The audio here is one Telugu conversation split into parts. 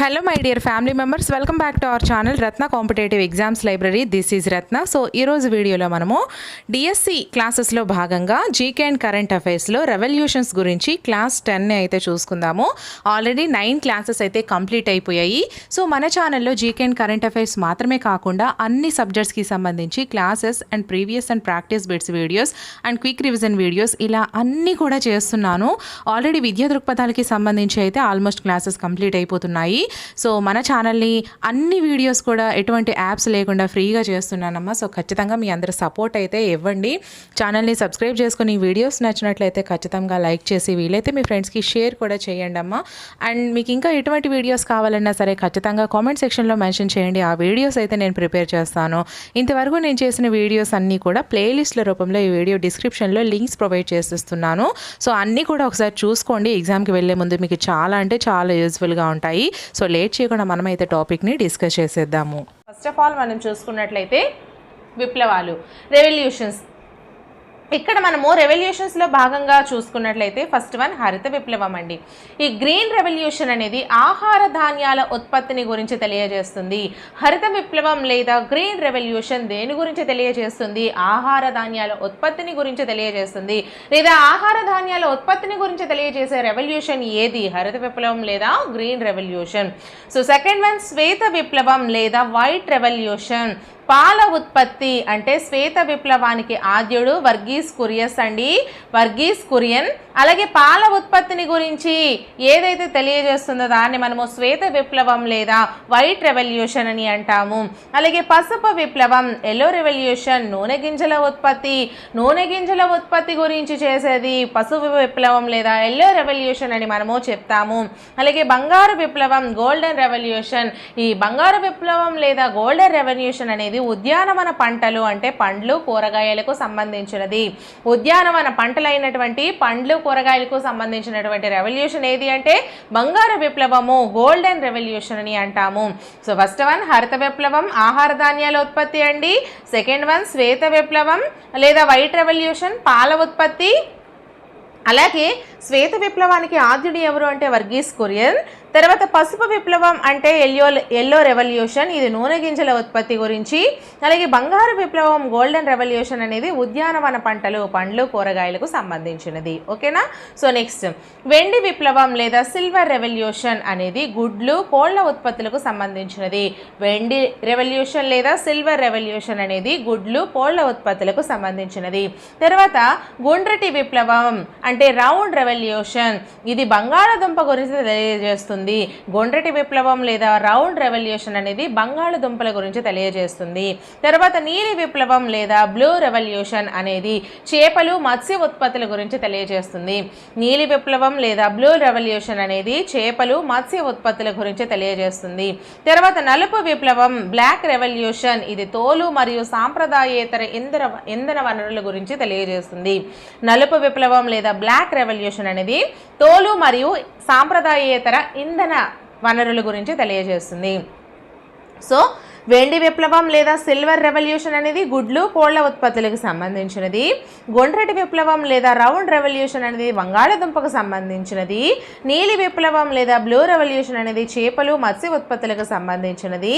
Hello my dear family members welcome back to our channel Ratna competitive exams library this is Ratna so ఈరోజు వీడియోలో మనము డిఎస్సి క్లాసెస్లో భాగంగా జీకే అండ్ కరెంట్ అఫైర్స్లో రెవల్యూషన్స్ గురించి క్లాస్ టెన్ అయితే చూసుకుందాము. ఆల్రెడీ నైన్ క్లాసెస్ అయితే కంప్లీట్ అయిపోయాయి. సో మన ఛానల్లో జీకే అండ్ కరెంట్ అఫైర్స్ మాత్రమే కాకుండా అన్ని సబ్జెక్ట్స్కి సంబంధించి classes and previous and practice bits videos and quick revision videos ఇలా అన్నీ కూడా చేస్తున్నాను. ఆల్రెడీ విద్యా దృక్పథాలకి సంబంధించి అయితే ఆల్మోస్ట్ క్లాసెస్ కంప్లీట్ అయిపోతున్నాయి. సో మన ఛానల్ని అన్ని వీడియోస్ కూడా ఎటువంటి యాప్స్ లేకుండా ఫ్రీగా చేస్తున్నానమ్మా. సో ఖచ్చితంగా మీ అందరి సపోర్ట్ అయితే ఇవ్వండి. ఛానల్ని సబ్స్క్రైబ్ చేసుకుని వీడియోస్ నచ్చినట్లయితే ఖచ్చితంగా లైక్ చేసి వీలైతే మీ ఫ్రెండ్స్కి షేర్ కూడా చేయండి అమ్మా అండ్ మీకు ఇంకా ఎటువంటి వీడియోస్ కావాలన్నా సరే ఖచ్చితంగా కామెంట్ సెక్షన్లో మెన్షన్ చేయండి. ఆ వీడియోస్ అయితే నేను ప్రిపేర్ చేస్తాను. ఇంతవరకు నేను చేసిన వీడియోస్ అన్నీ కూడా ప్లేలిస్ట్ల రూపంలో ఈ వీడియో డిస్క్రిప్షన్లో లింక్స్ ప్రొవైడ్ చేసిస్తున్నాను. సో అన్నీ కూడా ఒకసారి చూసుకోండి. ఎగ్జామ్కి వెళ్ళే ముందు మీకు చాలా అంటే చాలా యూజ్ఫుల్గా ఉంటాయి. సో లేట్ చేయకుండా మనమైతే టాపిక్ని డిస్కస్ చేసేద్దాము. ఫస్ట్ ఆఫ్ ఆల్ మనం చూసుకున్నట్లయితే విప్లవాలు రెవల్యూషన్స్ ఇక్కడ మనము రెవల్యూషన్స్లో భాగంగా చూసుకున్నట్లయితే ఫస్ట్ వన్ హరిత విప్లవం అండి. ఈ గ్రీన్ రెవల్యూషన్ అనేది ఆహార ధాన్యాల ఉత్పత్తిని గురించి తెలియజేస్తుంది. హరిత విప్లవం లేదా గ్రీన్ రెవల్యూషన్ దేని గురించి తెలియజేస్తుంది? ఆహార ధాన్యాల ఉత్పత్తిని గురించి తెలియజేస్తుంది. లేదా ఆహార ధాన్యాల ఉత్పత్తిని గురించి తెలియజేసే రెవల్యూషన్ ఏది? హరిత విప్లవం లేదా green revolution so second one శ్వేత విప్లవం లేదా వైట్ రెవల్యూషన్ పాల ఉత్పత్తి అంటే శ్వేత విప్లవానికి ఆద్యుడు వర్గీస్ కురియస్ అండి. వర్గీస్ కురియన్ అలాగే పాల ఉత్పత్తిని గురించి ఏదైతే తెలియజేస్తుందో దాన్ని మనము శ్వేత విప్లవం లేదా వైట్ రెవల్యూషన్ అని అంటాము. అలాగే పసుపు విప్లవం ఎల్లో రెవల్యూషన్ నూనె గింజల ఉత్పత్తి నూనె గింజల ఉత్పత్తి గురించి చేసేది పసుపు విప్లవం లేదా ఎల్లో రెవల్యూషన్ అని మనము చెప్తాము. అలాగే బంగారు విప్లవం గోల్డెన్ రెవల్యూషన్ ఈ బంగారు విప్లవం లేదా గోల్డెన్ రెవల్యూషన్ అనేది ఉద్యానవన పంటలు అంటే పండ్లు కూరగాయలకు సంబంధించినది. ఉద్యానవన పంటలైనటువంటి పండ్లు కూరగాయలకు సంబంధించినటువంటి రెవల్యూషన్ ఏది అంటే బంగారు విప్లవము గోల్డెన్ రెవల్యూషన్ అని అంటాము. సో ఫస్ట్ వన్ హరిత విప్లవం ఆహార ధాన్యాల ఉత్పత్తి అండి. సెకండ్ వన్ శ్వేత విప్లవం లేదా వైట్ రెవల్యూషన్ పాల ఉత్పత్తి. అలాగే శ్వేత విప్లవానికి ఆద్యుడు ఎవరు అంటే వర్గీస్ కురియన్. తర్వాత పసుపు విప్లవం అంటే ఎల్లో ఎల్లో రెవల్యూషన్ ఇది నూనె గింజల ఉత్పత్తి గురించి. అలాగే బంగారు విప్లవం గోల్డెన్ రెవల్యూషన్ అనేది ఉద్యానవన పంటలు పండ్లు కూరగాయలకు సంబంధించినది. ఓకేనా? So next. వెండి విప్లవం లేదా సిల్వర్ రెవల్యూషన్ అనేది గుడ్లు కోళ్ళ ఉత్పత్తులకు సంబంధించినది. వెండి రెవల్యూషన్ లేదా సిల్వర్ రెవల్యూషన్ అనేది గుడ్లు కోళ్ళ ఉత్పత్తులకు సంబంధించినది. తర్వాత గుండ్రటి విప్లవం అంటే రౌండ్ రెవల్యూషన్. ఇది బంగాళాదుంప గురించి తెలియజేస్తుంది. గుండ్రటి విప్లవం లేదా రౌండ్ రెవల్యూషన్ అనేది బంగాళదుంపల గురించి తెలియజేస్తుంది. తర్వాత నీలి విప్లవం లేదా బ్లూ రెవల్యూషన్ అనేది చేపలు మత్స్య ఉత్పత్తుల గురించి తెలియజేస్తుంది. నీలి విప్లవం లేదా బ్లూ రెవల్యూషన్ అనేది చేపలు మత్స్య ఉత్పత్తుల గురించి తెలియజేస్తుంది. తర్వాత నలుపు విప్లవం బ్లాక్ రెవల్యూషన్ ఇది తోలు మరియు సాంప్రదాయేతర ఇంధన ఇంధన వనరుల గురించి తెలియజేస్తుంది. నలుపు విప్లవం లేదా బ్లాక్ రెవల్యూషన్ అనేది తోలు మరియు సాంప్రదాయేతర ఇంధన వనరుల గురించి తెలియజేస్తుంది. సో వెండి విప్లవం లేదా సిల్వర్ రెవల్యూషన్ అనేది గుడ్లు కోళ్ళ ఉత్పత్తులకు సంబంధించినది. గొండ్రటి విప్లవం లేదా రౌండ్ రెవల్యూషన్ అనేది బంగాళదుంపకు సంబంధించినది. నీలి విప్లవం లేదా బ్లూ రెవల్యూషన్ అనేది చేపలు మత్స్య ఉత్పత్తులకు సంబంధించినది.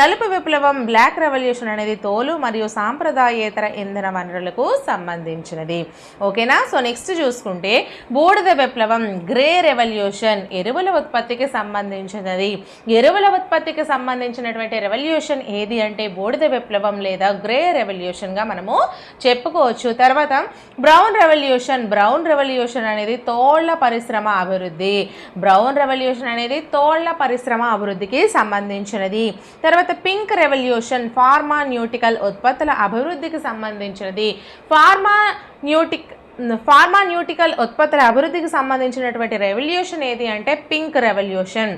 నలుపు విప్లవం బ్లాక్ రెవల్యూషన్ అనేది తోలు మరియు సాంప్రదాయేతర ఇంధన వనరులకు సంబంధించినది. ఓకేనా? సో నెక్స్ట్ చూసుకుంటే బూడిద విప్లవం గ్రే రెవల్యూషన్ ఎరువుల ఉత్పత్తికి సంబంధించినది. ఎరువుల ఉత్పత్తికి సంబంధించినటువంటి రెవల్యూషన్ ఏది అంటే బూడిద విప్లవం లేదా గ్రే రెవల్యూషన్గా మనము చెప్పుకోవచ్చు. తర్వాత బ్రౌన్ రెవల్యూషన్ బ్రౌన్ రెవల్యూషన్ అనేది తోళ్ళ పరిశ్రమ అభివృద్ధి. బ్రౌన్ రెవల్యూషన్ అనేది తోళ్ళ పరిశ్రమ అభివృద్ధికి సంబంధించినది. తర్వాత పింక్ రెవల్యూషన్ ఫార్మా న్యూటికల్ ఉత్పత్తుల అభివృద్ధికి సంబంధించినది. ఫార్మా న్యూటిక్ ఫార్మాన్యూటికల్ ఉత్పత్తుల అభివృద్ధికి సంబంధించినటువంటి రెవల్యూషన్ ఏది అంటే పింక్ రెవల్యూషన్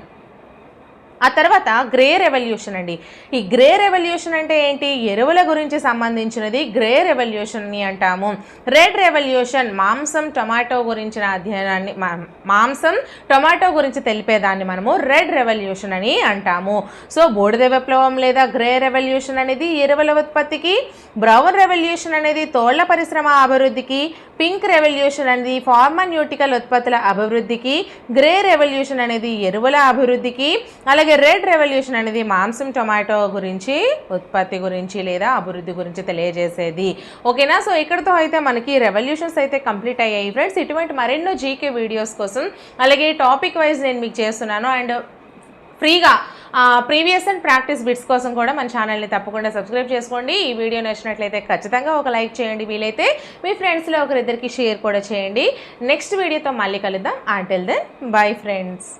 ఆ తర్వాత గ్రే రెవల్యూషన్ అండి. ఈ గ్రే రెవల్యూషన్ అంటే ఏంటి? ఎరువుల గురించి సంబంధించినది గ్రే రెవల్యూషన్ని అంటాము. రెడ్ రెవల్యూషన్ మాంసం టొమాటో గురించిన అధ్యయనాన్ని మా- మాంసం టొమాటో గురించి తెలిపేదాన్ని మనము రెడ్ రెవల్యూషన్ అని అంటాము. సో బూడిద విప్లవం లేదా గ్రే రెవల్యూషన్ అనేది ఎరువుల ఉత్పత్తికి బ్రౌన్ రెవల్యూషన్ అనేది తోళ్ళ పరిశ్రమ అభివృద్ధికి పింక్ రెవల్యూషన్ అనేది ఫార్మాన్యూటికల్ ఉత్పత్తుల అభివృద్ధికి గ్రే రెవల్యూషన్ అనేది ఎరువుల అభివృద్ధికి అలాగే అలాగే రెడ్ రెవల్యూషన్ అనేది మాంసం టొమాటో గురించి ఉత్పత్తి గురించి లేదా అభివృద్ధి గురించి తెలియజేసేది. ఓకేనా? సో ఇక్కడతో అయితే మనకి రెవల్యూషన్స్ అయితే కంప్లీట్ అయ్యాయి. ఫ్రెండ్స్ ఇటువంటి మరెన్నో జీకే వీడియోస్ కోసం అలాగే టాపిక్ వైజ్ నేను మీకు చేస్తున్నాను. అండ్ ఫ్రీగా ప్రీవియస్ అండ్ ప్రాక్టీస్ బిట్స్ కోసం కూడా మన ఛానల్ని తప్పకుండా సబ్స్క్రైబ్ చేసుకోండి. ఈ వీడియో నచ్చినట్లయితే ఖచ్చితంగా ఒక లైక్ చేయండి. వీలైతే మీ ఫ్రెండ్స్లో ఒకరిద్దరికి షేర్ కూడా చేయండి. నెక్స్ట్ వీడియోతో మళ్ళీ కలుద్దాం. Until then bye friends